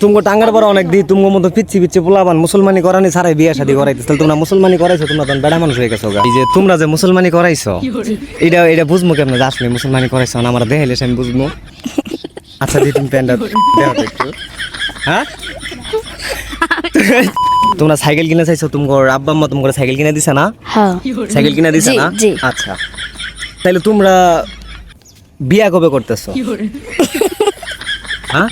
তুমি টাঙ্গার পর অনেক দি তুমি মতো পিচ্ছি পিচ্ছি পোলাবান মুসলমানি করানি সারাই বিয়া শাদি করাইতে তাহলে তোমরা মুসলমানি করাইছো তোমরা তখন বেড়া মানুষ হয়ে গেছো এই যে তোমরা যে মুসলমানি করাইছো এটা এটা বুঝব কেমন যে আসলে মুসলমানি করাইছো না? আমার দেখাইলে আমি বুঝব আচ্ছা দি তুমি প্যান্ডা দেও তো একটু। হ্যাঁ? তোমরা সাইকেল কিনে চাইছো তোমার আব্বা আম্মা তোমার সাইকেল কিনে দিছে না? হ্যাঁ। সাইকেল কিনে দিছে না? আচ্ছা। তাহলে তোমরা বিয়া কবে করতেছো? হ্যাঁ?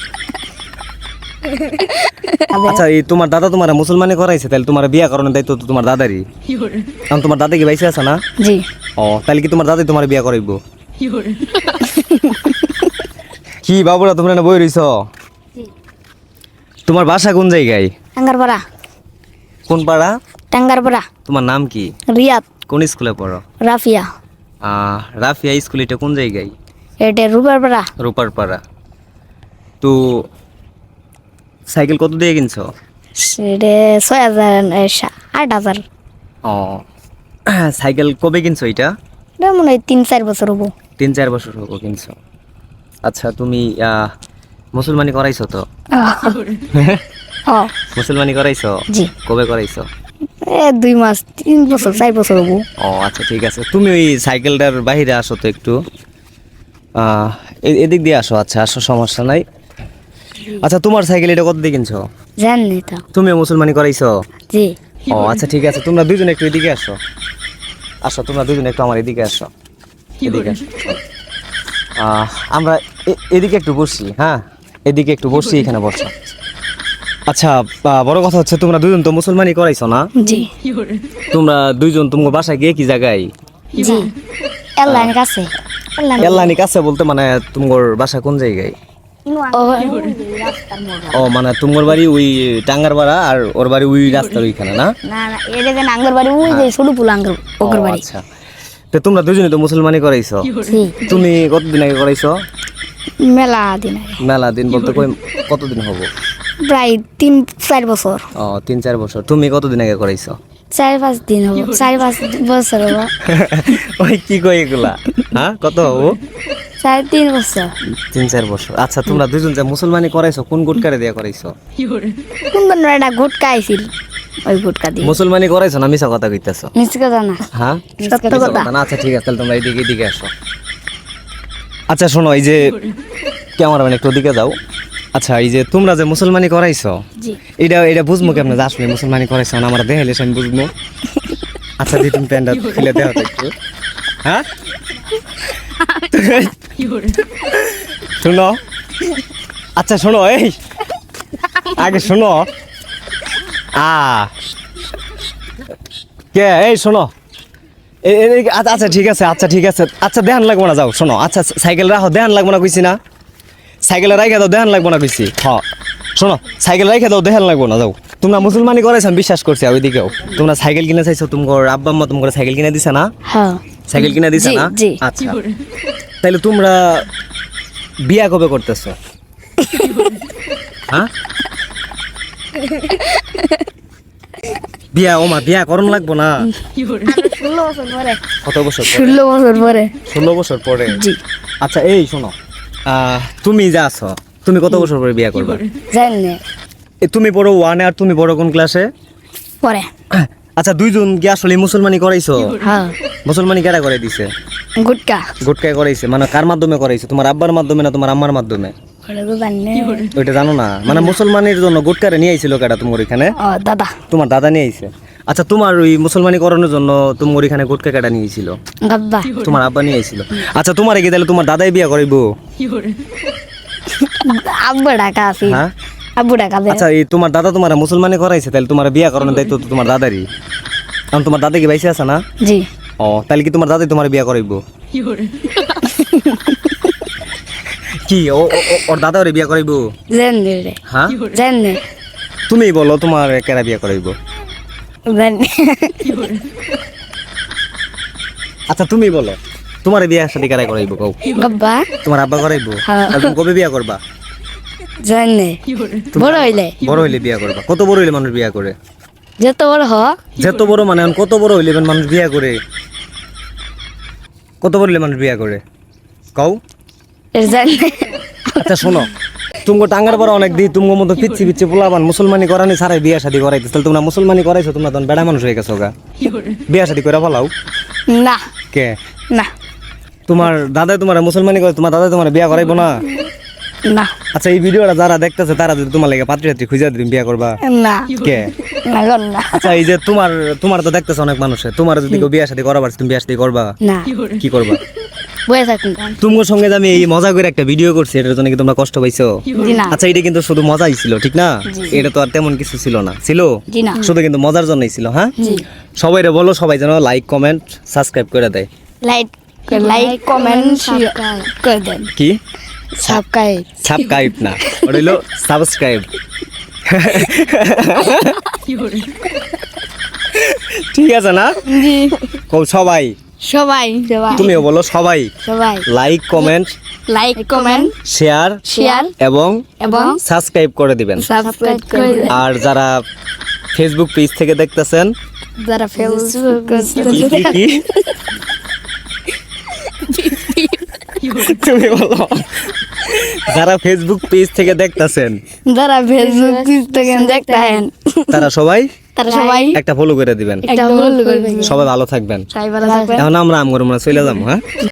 আচ্ছা এই তোমার দাদা তোমার মুসলমানি করাইছে তাহলে তোমার বিয়া করানোর দায়িত্ব তো তোমার দাদারই। কারণ তোমার দাদা কি বাইসে আছে না? জি। ও তাহলে কি তোমার দাদাই তোমার বিয়া করাইবো? কি বাবুরা তোমরা না বই রইছ? তোমার বাসা কোন জায়গায়? টাঙ্গারপাড়া। কোন পাড়া? টাঙ্গারপাড়া। তোমার নাম কি? রিয়াদ। কোন স্কুলে পড়ো? রাফিয়া। আহ, রাফিয়া স্কুল এটা কোন জায়গায়? এটা রুবারপাড়া রূপার পাড়া। তো সাইকেল কত দিয়ে কিনছো? সেটা ছয় হাজার আট ও সাইকেল কবে কিনছো এটা? এটা মনে হয় তিন চার বছর হব। তিন চার বছর হব কিনছো। আচ্ছা তুমি মুসলমানি করাইছো তো? মুসলমানি করাইছো? জি। কবে করাইছো? এ দুই মাস তিন বছর চার বছর হব। ও আচ্ছা ঠিক আছে। তুমি ওই সাইকেলটার বাইরে আসো তো একটু। এদিক দিয়ে আসো আচ্ছা আসো সমস্যা নাই। আচ্ছা তোমার সাইকেল এটা কত দিয়ে কিনছো? জানি তো তুমিও মুসলমানি করাইছো? জি। ও আচ্ছা ঠিক আছে তোমরা দুজন একটু এদিকে আসো। আসো তোমরা দুজন একটু আমার এদিকে আসো। এদিকে আসো। আমরা এদিকে একটু বসি হ্যাঁ? এদিকে একটু বসি এখানে বসো। আচ্ছা বড় কথা হচ্ছে তোমরা দুজন তো মুসলমানি করাইছো না? জি। তোমরা দুইজন তোমার বাসায় গিয়ে কি জায়গায় জি। এলাইন কাছে এল্লানি কাছে বলতে মানে তোমার বাসা কোন জায়গায়? ও ও মানে তোমার বাড়ি ওই টাঙ্গার বাড়া আর ওর বাড়ি ওই রাস্তার ওইখানে না? না না এটা যেন আঙ্গর বাড়ি ওই যে ছোট পুল আঙ্গর ওকর বাড়ি। আচ্ছা। তো তোমরা দুজনে তো মুসলমানি করাইছো? তুমি কতদিন আগে করাইছো? মেলা দিন মেলা দিন বলতে কই কতদিন হব? প্রায় তিন চার বছর। ও তিন চার বছর। তুমি কতদিন আগে করাইছো? চার পাঁচ দিন হব। চার পাঁচ বছর হব। ওই কি কই এগুলা? হ্যাঁ কত হব? চার তিন বছর। তিন চার বছর। আচ্ছা তোমরা দুজন যে মুসলমানি করাইছো কোন গুটকারে দিয়ে করাইছো? কোন একটা গুটকা আইছিল? ওই গুটকা দিয়ে। মুসলমানি করাইছো না মিছা কথা কইতাছো? মিষ্টি কথা না। হ্যাঁ? সত্য কথা। না। আচ্ছা ঠিক আছে তাহলে তোমরা এদিকে এদিকে আসো। আচ্ছা শোনো এই যে ক্যামেরাম্যান একটু ওদিকে যাও। আচ্ছা এই যে তোমরা যে মুসলমানি করাইছো এটা এটা বুঝব কেমন যে আসলে মুসলমানি করাইছো না? আমরা দেখাইলে আমি বুঝব আচ্ছা দি তুমি প্যান্টটা খুলে দেওয়া একটু। হ্যাঁ? শোনো। আচ্ছা শোনো, এই। আগে শোনো। কে? এই, শোনো। আচ্ছা আচ্ছা ঠিক আছে আচ্ছা ঠিক আছে। আচ্ছা দেহান লাগবো না, যাও, শোনো। আচ্ছা সাইকেল রাখো, দেহান লাগবো না কইছি না। সাইকেলে রাইখে দাও, দেহান লাগবো না কইছি। হ, শোনো, সাইকেল রাইখে দাও, দেহান লাগবো না, যাও। তোমরা মুসলমানি করাইছো, আমি বিশ্বাস করছি ওইদিকেও। তোমরা সাইকেল কিনে চাইছো, তোমার আব্বা আম্মা তোমার সাইকেল কিনে দিছে না? হ্যাঁ। সাইকেল কিনে দিছে না? আচ্ছা। তাহলে তোমরা বিয়া কবে করতেছো? হ্যাঁ? বিয়া ওমা বিয়া করণ লাগবো না। ষোলো বছর পরে। কত বছর পরে? ষোলো বছর পরে। ষোলো বছর পরে? আচ্ছা এই শোনো আহ, তুমি যা আছো তুমি কত বছর পরে বিয়া করবে? তুমি পড়ো ওয়ানে আর তুমি পড়ো কোন ক্লাসে পরে। আচ্ছা দুইজন কি আসলে মুসলমানি করাইছো? হ্যাঁ। মুসলমানি কেরা করে দিছে? গুটকা। গুটকায় করাইছে মানে কার মাধ্যমে করাইছে? তোমার আব্বার মাধ্যমে না তোমার আম্মার মাধ্যমে? ওইটা জানো না। মানে মুসলমানের জন্য গুটকারে নিয়ে আইছিল কেটা তোমার এখানে দাদা। তোমার দাদা নিয়ে আইছে? আচ্ছা তোমার ওই মুসলমানি করানোর জন্য তোমার এখানে গুটকা কেটা নিয়েছিল গাব্বা তোমার আব্বা নিয়ে আইছিল। আচ্ছা তোমার কি তাহলে তোমার দাদাই বিয়া করাইবো? আব্বু ডাকা আছে। হ্যাঁ? আব্বু ডাকা আচ্ছা এই তোমার দাদা তোমার মুসলমানি করাইছে তাহলে তোমার বিয়া করানোর দায়িত্ব তো তোমার দাদারই। কারণ তোমার দাদা কি বাইসে আছে না? জি। ও তাহলে কি তোমার দাদাই তোমার বিয়া করাইবো? কি ও ও- ও- ওর দাদা ওরে বিয়া করাইবো? জানি রে। হ্যাঁ? জানি তুমি বলো তোমার কেরা বিয়া করাইবো? আচ্ছা তুমি বলো তোমার বিয়া সাথে কেরা করাইবো কও? গাব্বা তোমার আব্বা করাইবো? হ্যাঁ। তুমি কবে বিয়া করবা? জানি। বড় হইলে। বড় হইলে বিয়া করবা। কত বড় হইলে মানুষ বিয়া করে? যত বড় হ। যত বড় মানে কত বড় হইলে মানুষ বিয়া করে? কত বড় হইলে মানুষ বিয়া করে? কও। জানি। আচ্ছা শোনো। তুমগো টাঙ্গার পর অনেক দি তুমগো মতো পিচ্ছি পিচ্ছি পোলাবান মুসলমানি করানি সারাই বিয়া শাদি করাইতে তাহলে তোমরা মুসলমানি করাইছো তোমরা তখন বেড়া মানুষ হয়ে গেছো গা। বিয়া শাদি করে ফেলাও। না। কে? না। তোমার দাদাই তোমার মুসলমানি করে তোমার দাদাই তোমার বিয়া করাইবো না? না। আচ্ছা এই ভিডিওটা যারা দেখতেছে তারা যদি তোমার লাগে পাত্রী পাত্রী খুঁজে দিন বিয়া করবা। না। কে? না আচ্ছা এই যে তোমার তোমার তো দেখতেছে অনেক মানুষে। তোমার যদি কেউ বিয়া শাদি করাবার তুমি বিয়া শাদি করবা? না। কি করবা? তোমার সঙ্গে আমি এই মজা করে একটা ভিডিও করছি এটার জন্য কি তোমরা কষ্ট পাইছো? আচ্ছা এটা কিন্তু শুধু মজাই ছিল ঠিক না? এটা তো আর তেমন কিছু ছিল না। ছিল? শুধু কিন্তু মজার জন্যই ছিল হ্যাঁ? সবাই বলো সবাই যেন লাইক কমেন্ট সাবস্ক্রাইব করে দেয়। লাইক লাইক কমেন্ট করে দেন। কি? সাবস্ক্রাইব সাবস্ক্রাইব না ওটা হলো সাবস্ক্রাইব। ঠিক আছে না? জি। সবাই। সবাই সবাই। তুমিও বলো সবাই। সবাই। Like comment like comment share share এবং এবং সাবস্ক্রাইব করে দিবেন। সাবস্ক্রাইব করে আর যারা ফেসবুক পেজ থেকে দেখতেছেন যারা ফেসবুক তুমি বলো। যারা ফেসবুক পেজ থেকে দেখতাছেন যারা ফেসবুক থেকে দেখতেন তারা সবাই তারা সবাই একটা ফলো করে দিবেন। একটা করবেন সবাই ভালো থাকবেন। সবাই ভালো থাকবেন। এখন আমরা আম গরম চলে যাব হ্যাঁ?